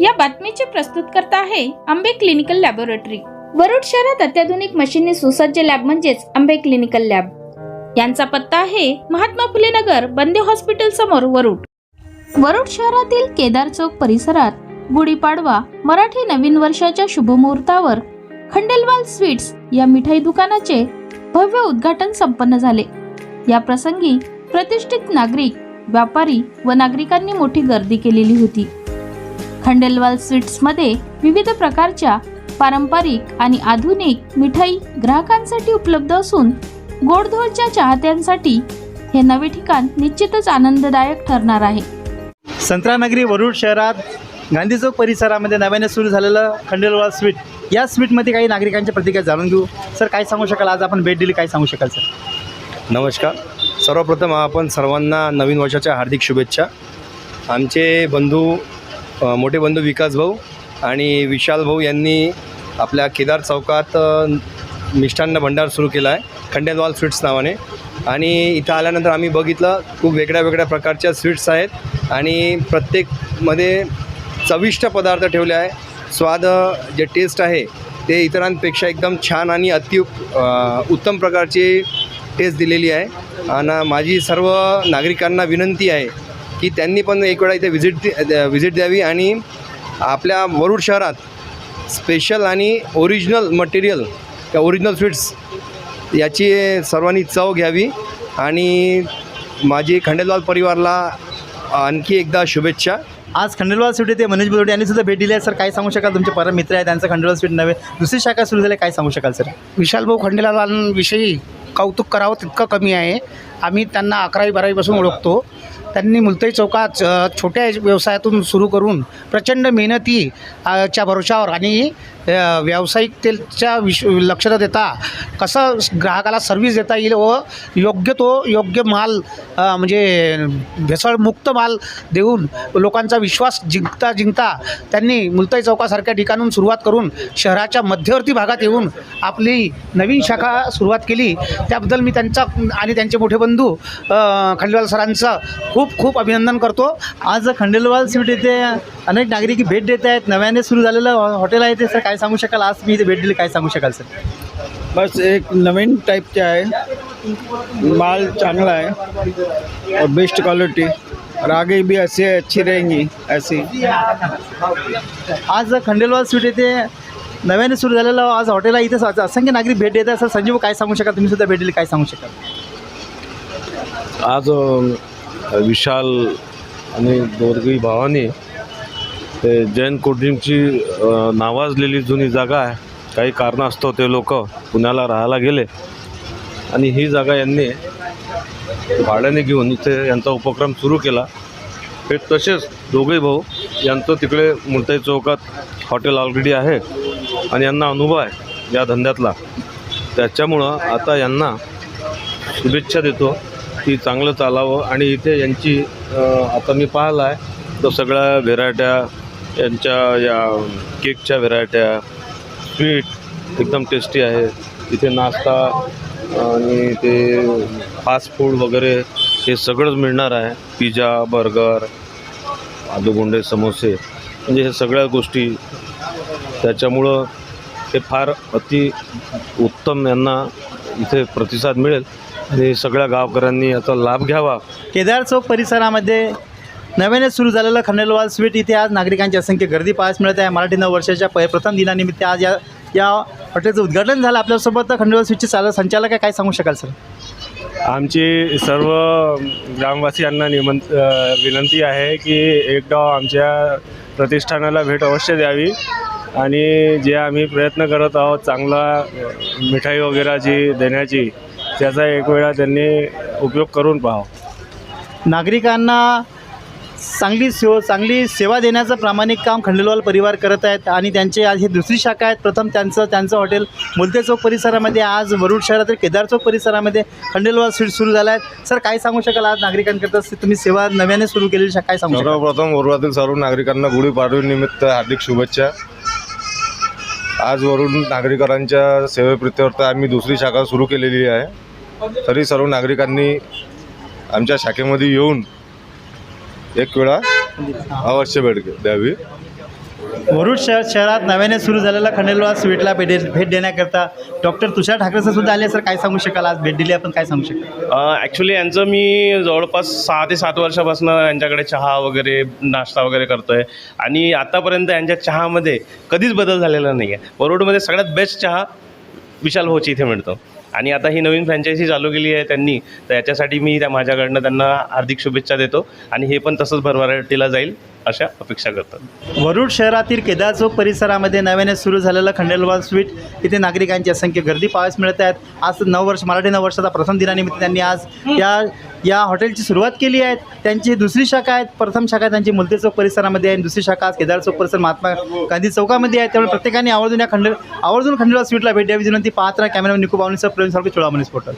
या बातमीचे प्रस्तुतकर्ता आहे आंबे क्लिनिकल लॅबोरेटरी. वरुड शहरात अत्याधुनिक मशीनने सुसज्ज लॅब म्हणजेच आंबे क्लिनिकल लॅब. यांचा पत्ता आहे महात्मा फुले नगर बंदे हॉस्पिटल समोर वरुड. वरुड शहरातील केदार चौक परिसरात गुढीपाडवा मराठी नवीन वर्षाच्या शुभमुहूर्तावर खंडेलवाल स्वीट्स या मिठाई दुकानाचे भव्य उद्घाटन संपन्न झाले. या प्रसंगी प्रतिष्ठित नागरिक व्यापारी व नागरिकांनी मोठी गर्दी केलेली होती. खंडेलवाल स्वीट्समध्ये विविध प्रकारच्या पारंपरिक आणि आधुनिक मिठाई ग्राहकांसाठी उपलब्ध असून गोडधोडच्या चाहत्यांसाठी हे नवे ठिकाण निश्चितच आनंददायक ठरणार आहे. संत्रानगरी वरुड शहरात गांधी चौक परिसरामध्ये नव्याने सुरू झालेलं खंडेलवाल स्वीट. या स्वीटमध्ये काही नागरिकांच्या प्रतिक्रिया जाणून घेऊ. सर काय सांगू शकाल? आज आपण भेट दिली काय सांगू शकाल सर? नमस्कार. सर्वप्रथम आपण सर्वांना नवीन वर्षाच्या हार्दिक शुभेच्छा. आमचे बंधू मोठे बंधू विकास भाऊ आणि विशाल भाऊ यांनी आपल्या केदार चौकात मिष्टान्न भंडार सुरू केला आहे खंडेलवाल स्वीट्स नावाने. आणि इथं आल्यानंतर आम्ही बघितलं खूप वेगळ्या वेगळ्या प्रकारच्या स्वीट्स आहेत आणि प्रत्येकमध्ये चविष्ट पदार्थ ठेवले आहे. स्वाद जे टेस्ट आहे ते इतरांपेक्षा एकदम छान आणि अति उत्तम प्रकारची टेस्ट दिलेली आहे. आणि माझी सर्व नागरिकांना विनंती आहे की त्यांनी पण एक वेळा इथे व्हिजिट व्हिजिट द्यावी आणि आपल्या वरुड शहरात स्पेशल आणि ओरिजिनल मटेरियल त्या ओरिजिनल स्वीट्स याची सर्वांनी चव घ्यावी. आणि माझी खंडेलवाल परिवारला आणखी एकदा शुभेच्छा. आज खंडेलवाल स्वीट येथे मनीष बोलवडे यांनी सुद्धा भेट दिली आहे. सर काय सांगू शकाल? तुमचे परम मित्र आहे त्यांचं खंडेलवाल स्वीट नवे दुसरी शाखा सुरू झाली काय सांगू शकाल सर? विशालभाऊ खंडेलालांविषयी कौतुक करावं तितकं कमी आहे. आम्ही त्यांना अकरावी बारावीपासून ओळखतो. त्यांनी मुलताई चौकात छोट्या व्यवसायातून सुरू करून प्रचंड मेहनती च्या भरोशावर आणि व्यावसायिकतेच्या विश लक्ष न देता कसं ग्राहकाला सर्व्हिस देता येईल व योग्य तो योग्य माल म्हणजे भेसळमुक्त माल देऊन लोकांचा विश्वास जिंकता जिंकता त्यांनी मुलताई चौकासारख्या ठिकाणून सुरुवात करून शहराच्या मध्यवर्ती भागात येऊन आपली नवीन शाखा सुरुवात केली. त्याबद्दल मी त्यांचा आणि त्यांचे मोठे बंधू खंडवाल सरांचं खूप खूप अभिनंदन करतो. आज खंडेलवाल स्वीट येथे अनेक नागरिक भेट देत आहेत. नव्याने सुरू झालेलं हॉटेल आहे ते सर काय सांगू शकाल? आज मी इथे भेट दिली काय सांगू शकाल सर? बस एक नवीन टाईपचे आहे. माल चांगला आहे. और बेस्ट क्वालिटी और आगे भी ऐसे अच्छी रहेंगी ऐसी. आज खंडेलवाल स्वीट येथे नव्याने सुरू झालेलं आज हॉटेल आहे इथे असंख्य नागरिक भेट देत आहेत. सर संजीव काय सांगू शकाल? तुम्ही सुद्धा भेट दिली काय सांगू शकाल? आज विशाल आणि दोरगी भावाने ते जैन कोटिंगची नावाजलेली जुनी जागा आहे. काही कारणास्तव ते लोक पुण्याला राहायला गेले. आणि ही जागा यांनी भाड्याने घेऊन इथे यांचा उपक्रम सुरू केला. हे तसेच दोघे भाऊ यांचं तिकडे मुलताई चौकात हॉटेल ऑलरेडी आहे आणि यांना अनुभव आहे या धंद्यातला. त्याच्यामुळं आता यांना शुभेच्छा देतो. की चांगलं चालावं आणि इथे यांची आता मी पाहिलं आहे तर सगळ्या व्हेरायट्या यांच्या या केकच्या व्हेरायट्या स्वीट एकदम टेस्टी आहे. इथे नाश्ता आणि ते फास्ट फूड वगैरे हे सगळंच मिळणार आहे. पिझ्झा बर्गर आलूगुंडे समोसे म्हणजे हे सगळ्या गोष्टी. त्याच्यामुळं हे फार अति उत्तम यांना इथे प्रतिसाद मिळेल. आणि सगळ्या गावकऱ्यांनी याचा लाभ घ्यावा. केदार चौक परिसरामध्ये नव्याने सुरू झालेलं खंडेलवाल स्वीट इथे आज नागरिकांची असंख्य गर्दी पाहायला मिळत आहे. मराठी नव वर्षाच्या प प्रथम दिनानिमित्त आज या या हॉटेलचं उद्घाटन झालं. आपल्यासोबत खंडेलवाल स्वीटचे चालक संचालक आहे. काय सांगू शकाल सर? आमची सर्व ग्रामवासियांना निमंत विनंती आहे की एकदा आमच्या प्रतिष्ठानाला भेट अवश्य द्यावी आणि जे आम्ही प्रयत्न करत आहोत चांगला मिठाई वगैरे जी देण्याची त्याचा एक वेळा त्यांनी उपयोग करून पाहावा. नागरिकांना चांगली सेव चांगली सेवा देण्याचं प्रामाणिक काम खंडेलवाल परिवार करत आहेत आणि त्यांचे आज ही दुसरी शाखा आहेत. प्रथम त्यांचं त्यांचं हॉटेल मुलते चौक परिसरामध्ये आज वरुड शहरातील केदार चौक परिसरामध्ये खंडेलवाल स्वीट सुरू झाला आहे. सर काय सांगू शकाल आज नागरिकांकरता? तुम्ही सेवा नव्याने सुरू केलेली शाखा काय सांगू शकाल? सर्वप्रथम वरुडातील सर्व नागरिकांना गुढीपाडवीनिमित्त हार्दिक शुभेच्छा. आज वरून नागरिकांच्या सेवेप्रित्यर्थ आम्ही दुसरी शाखा सुरू केलेली आहे. तरी सर्व नागरिकांनी आमच्या शाखेमध्ये येऊन एक वेळा अवश्य भेट द्यावी. वरुड शहर शहरात नव्याने सुरू झालेल्या खंडेलवाल स्वीटला भेट भेट देण्याकरता डॉक्टर तुषार ठाकरे सुद्धा आले सर काय सांगू शकाल? आज भेट दिली आपण काय सांगू शकाल? ॲक्च्युली यांचं मी जवळपास सहा ते सात वर्षापासून यांच्याकडे चहा वगैरे नाश्ता वगैरे करतो आहे आणि आतापर्यंत यांच्या चहामध्ये कधीच बदल झालेला नाही आहे वरोडमध्ये सगळ्यात बेस्ट चहा विशाल भाऊची इथे मिळतो. आणि आता ही नवीन फ्रँचायझी चालू केली आहे त्यांनी तर याच्यासाठी मी त्या माझ्याकडनं त्यांना हार्दिक शुभेच्छा देतो. आणि हे पण तसंच भरभराटीला जाईल. अशा अपेक्षा करतात. वरुड शहरातील केदार चौक परिसरामध्ये नव्याने सुरू झालेलं खंडेलवाल स्वीट इथे नागरिकांची असंख्य गर्दी पाहायस मिळत आहेत. आज नऊ वर्ष मराठी नऊ वर्षाचा प्रथम दिनानिमित्त त्यांनी आज या या हॉटेलची सुरुवात केली आहे. त्यांची दुसरी शाखा आहे प्रथम शाखा त्यांची मुलते चौक परिसरामध्ये आहे. दुसरी शाखा आज केदार चौक परिसर महात्मा गांधी चौकामध्ये आहे. त्यामुळे प्रत्येकाने आवर्जून या खंड आवर्जून खंडेलवाल स्वीटला भेट द्यावी. विनंती पाहत राहा कॅमेरामॅन निकू बावणीसह प्रेम सारखे चोळामणी स्पोर्टल